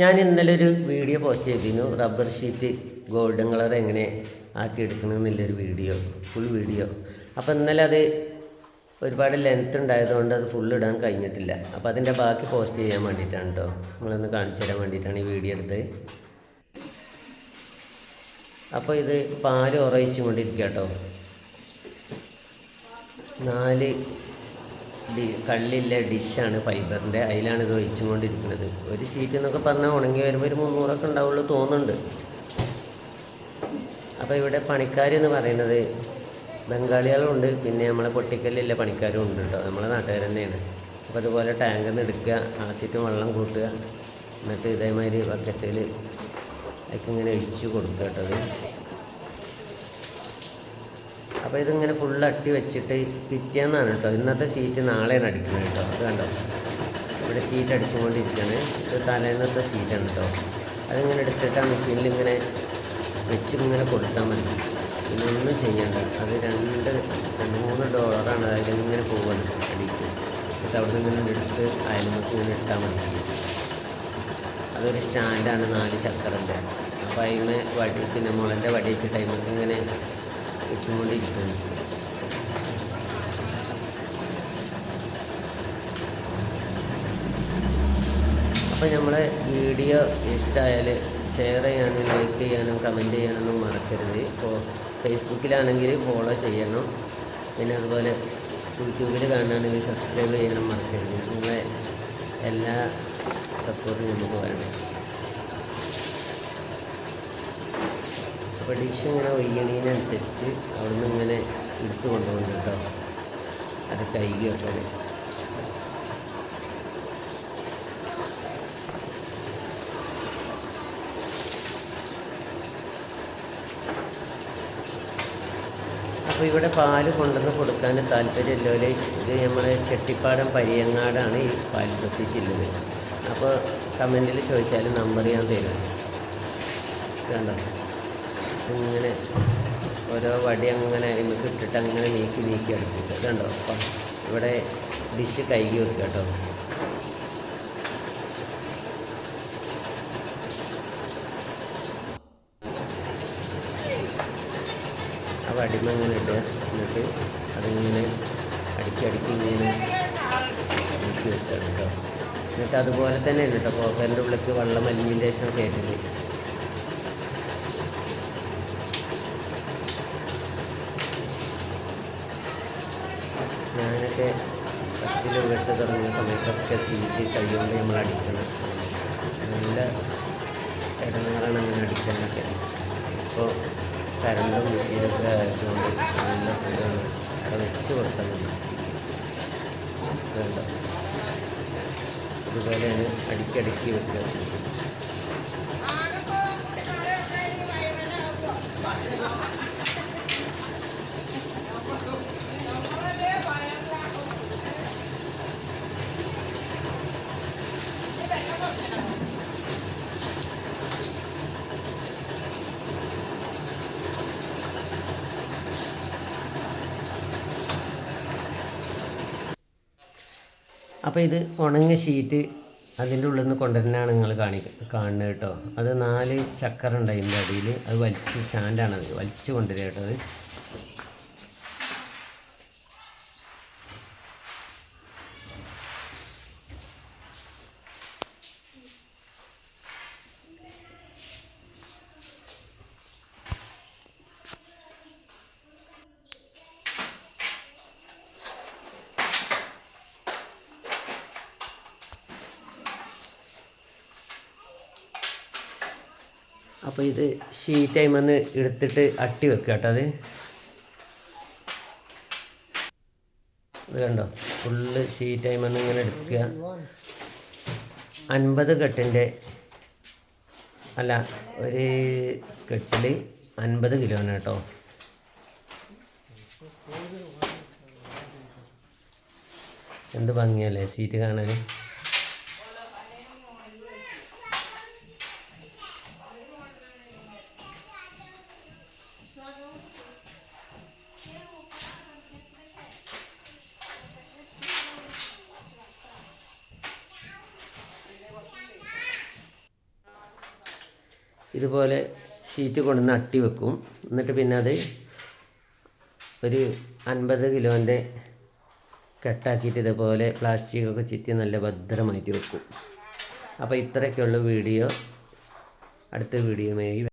ഞാൻ ഇന്നലെ ഒരു വീഡിയോ പോസ്റ്റ് ചെയ്തിരുന്നു. റബ്ബർ ഷീറ്റ് ഗോൾഡൻ കളർ എങ്ങനെ ആക്കി എടുക്കണമെന്നുള്ളൊരു വീഡിയോ ഫുൾ വീഡിയോ. അപ്പോൾ ഇന്നലെ അത് ഒരുപാട് ലെങ്ത് ഉണ്ടായതുകൊണ്ട് അത് ഫുൾ ഇടാൻ കഴിഞ്ഞിട്ടില്ല. അപ്പോൾ അതിന്റെ ബാക്കി പോസ്റ്റ് ചെയ്യാൻ വേണ്ടിയിട്ടാണ് കേട്ടോ നിങ്ങളൊന്ന് കാണിച്ചു തരാൻ വേണ്ടിയിട്ടാണ് ഈ വീഡിയോ എടുത്തത്. അപ്പോൾ ഇത് പാൽ ഉറയിച്ചു കൊണ്ടിരിക്കുക കേട്ടോ നാല് ഡി കള്ളില്ല ഡിഷാണ് ഫൈബറിന്റെ. അതിലാണ് ഇത് ഒഴിച്ചും കൊണ്ടിരിക്കുന്നത് ഒരു ഷീറ്റ് എന്നൊക്കെ പറഞ്ഞാൽ ഉണങ്ങി വരുമ്പോൾ ഒരു മുന്നൂറൊക്കെ ഉണ്ടാവുള്ളൂ തോന്നുന്നുണ്ട്. അപ്പോൾ ഇവിടെ പണിക്കാരെന്ന് പറയുന്നത് ബംഗാളികളുണ്ട്. പിന്നെ നമ്മളെ പൊട്ടിക്കല്ലില്ല പണിക്കാരും ഉണ്ട് കേട്ടോ. നമ്മളെ നാട്ടുകാർ തന്നെയാണ്. അപ്പോൾ അതുപോലെ ടാങ്കിൽ നിന്ന് എടുക്കുക സീറ്റ് വെള്ളം കൂട്ടുക എന്നിട്ട് ഇതേമാതിരി ബക്കറ്റിൽ അതിലേക്ക് ഇങ്ങനെ ഒഴിച്ച് കൊടുക്കുക അപ്പോൾ ഇതിങ്ങനെ ഫുൾ അട്ടി വെച്ചിട്ട് പിറ്റേന്നാണ് കേട്ടോ. ഇന്നത്തെ സീറ്റ് നാളെയാണ് അടിക്കുന്നത് കേട്ടോ. അത് കണ്ടോ? ഇവിടെ സീറ്റ് അടിച്ചുകൊണ്ടിരിക്കുകയാണ് ഇത് തലേന്നത്തെ സീറ്റാണ് കേട്ടോ. അതിങ്ങനെ എടുത്തിട്ട് ആ മെഷീനിൽ ഇങ്ങനെ വെച്ച് ഇങ്ങനെ കൊടുത്താൽ മതി ഇതൊന്നും ചെയ്യണ്ട. അത് രണ്ട് രണ്ട് മൂന്ന് ഡോളറാണ് അതിലിങ്ങനെ പോകുന്നത് അടിക്ക്. എന്നിട്ട് അവിടെ നിന്ന് ഇങ്ങനെ എടുത്ത് അയൽമുക്ക് ഇങ്ങനെ ഇട്ടാൽ മതി. അതൊരു സ്റ്റാൻഡാണ് നാല് ചക്കറിന്റെ അപ്പോൾ അതിന് വടി പിന്നെ മുളന്റെ വടി വെച്ചിട്ട് അതിമക്ക് ഇങ്ങനെ ഇട്ടുകൊണ്ടിരിക്കുന്നു അപ്പോൾ നമ്മളെ വീഡിയോ ഇഷ്ടമായാൽ ഷെയർ ചെയ്യാനും ലൈക്ക് ചെയ്യാനും കമന്റ് ചെയ്യാനൊന്നും മറക്കരുത്. ഇപ്പോൾ ഫേസ്ബുക്കിലാണെങ്കിൽ ഫോളോ ചെയ്യണം. പിന്നെ അതുപോലെ യൂട്യൂബിൽ കാണുകയാണെങ്കിൽ സബ്സ്ക്രൈബ് ചെയ്യണം മറക്കരുത്. നിങ്ങളെ എല്ലാ സപ്പോർട്ടും നമുക്ക് വേണം അപ്പോൾ ഡിഷ് ഇങ്ങനെ ഒയ്യണീനനുസരിച്ച് അവിടെ നിന്ന് ഇങ്ങനെ എടുത്തു കൊണ്ടുപോകുന്നു കേട്ടോ. അത് കൈകി വെക്കാൻ അപ്പോൾ ഇവിടെ പാൽ കൊണ്ടുവന്ന് കൊടുക്കാൻ താല്പര്യമില്ലവരെ ഇത് നമ്മളെ ചെട്ടിപ്പാടം പരിയങ്ങാടാണ് ഈ പാൽ ഉള്ളത്. അപ്പോൾ കമന്റിൽ ചോദിച്ചാൽ നമ്പർ ഞാൻ തരും. കണ്ടോ ഇങ്ങനെ ഓരോ വടി അങ്ങനെ നമുക്ക് ഇട്ടിട്ട് അങ്ങനെ നീക്കി നീക്കി അടുപ്പിക്കുക കണ്ടോ? അപ്പം ഇവിടെ ഡിഷ് കൈകി വെക്കുക കേട്ടോ. ആ വടിമ അങ്ങനെ ഇട്ട് എന്നിട്ട് അതിങ്ങനെ അടുക്കി അടുക്കി ഇങ്ങനെ നീക്കി വെക്കുക കേട്ടോ. എന്നിട്ട് അതുപോലെ തന്നെ കേട്ടോ പോക്കറിന്റെ ഉള്ളിലേക്ക് വെള്ളം അലിഞ്ഞതിന്റെ ശേഷം കയറ്റില്ല ഞാനൊക്കെ ഫസ്റ്റിൽ വീട്ടിൽ തുടങ്ങിയ സമയത്തൊക്കെ സീറ്റ് കൈകൊണ്ട് നമ്മൾ അടിക്കണം. നല്ല ഇടങ്ങാറാണ് അങ്ങനെ അടിക്കാനൊക്കെ. ഇപ്പോൾ കരണ്ടും മെഷീനൊക്കെ ആയതുകൊണ്ട് നല്ല സുഖമാണ്. അവിടെ വെച്ച് കൊടുത്താൽ മതി. വേണ്ട. ഇതുപോലെയാണ് അടിക്കടിക്ക് വെക്കുക. അപ്പോൾ ഇത് ഉണങ്ങിയ ഷീറ്റ് അതിന്റെ ഉള്ളിൽ നിന്ന് കൊണ്ടുവരുന്നതാണ് നിങ്ങൾ കാണി കാണുന്നത് കേട്ടോ. അത് നാല് ചക്കറുണ്ട് അതിന്റെ അടിയിൽ അത് വലിച്ച് സ്റ്റാൻഡാണത് വലിച്ചു കൊണ്ടുവരിക കേട്ടോ അത്. അപ്പോൾ ഇത് ഷീറ്റ് വന്ന് എടുത്തിട്ട് അട്ടി വെക്കുക കേട്ടോ അത്. ഇത് കണ്ടോ? ഫുള്ള് ഷീറ്റ് വന്ന് ഇങ്ങനെ എടുക്കുക. അൻപത് കെട്ടിന്റെ അല്ല ഒരു കെട്ടിൽ അൻപത് കിലോന് കേട്ടോ. എന്ത് ഭംഗിയല്ലേ? സീറ്റ് കാണാൻ ഇതുപോലെ ഷീറ്റ് കൊണ്ടുവന്ന് അട്ടി വെക്കും. എന്നിട്ട് പിന്നെ അത് ഒരു അൻപത് കിലോന്റെ കെട്ടാക്കിയിട്ട് ഇതുപോലെ പ്ലാസ്റ്റിക്കൊക്കെ ചുറ്റി നല്ല ഭദ്രമായിട്ട് വെക്കും. അപ്പോൾ ഇത്രയൊക്കെയുള്ള വീഡിയോ. അടുത്ത വീഡിയോയുമായി